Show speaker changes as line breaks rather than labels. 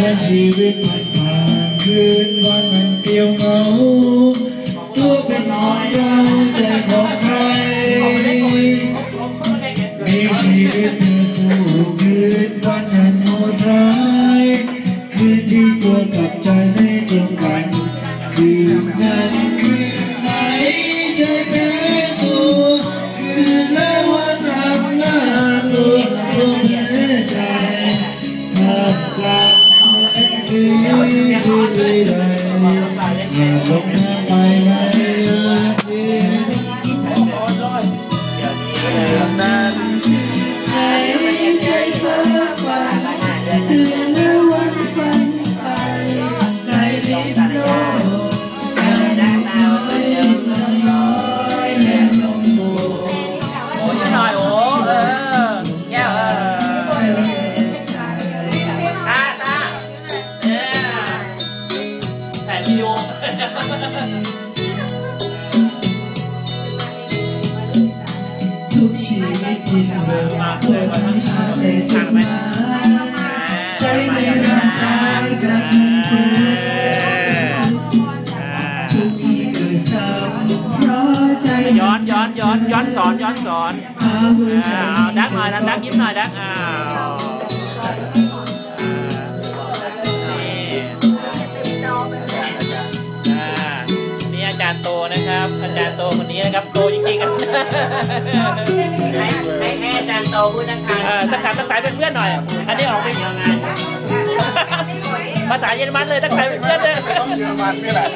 มื่อชีวิตผ่านผ่านคืนวันมันเปลี่ยวเหงาตัวเป็นของเราใจของใครมีชีวิตเพื่อสู้คืนวันนั้นโหดร้ายคืนที่ตัวกับใจไม่ตรงกันคืนนั้นคืนไหนใจแพ้
đây, đây. ถ่ายวิดีโอ
ทุกชีวิตที่เราควรหาแต่จุดหมายใจในร่างกายกลับมีเธอ ทุกที่เกิดซ้ำเพราะใจ
ย้อนย้อนย้อนย้อนสอนย้อนสอน
หาหัวใจ
อ้าวดักหน่อยดักดักยิ้มหน่อยดักอ้าว นะครับอาจารย์โตคนนี้นะครับโตจริงๆกันให้ให้ให้อาจารย์โตพูดทักทายทักทายทักทายเพื่อนๆหน่อย อันนี้ออกเป็นยังไงภาษาเยอรมันเลยทักทายเพื่อนๆเลย
ต้องเยอรมันนี่แหละ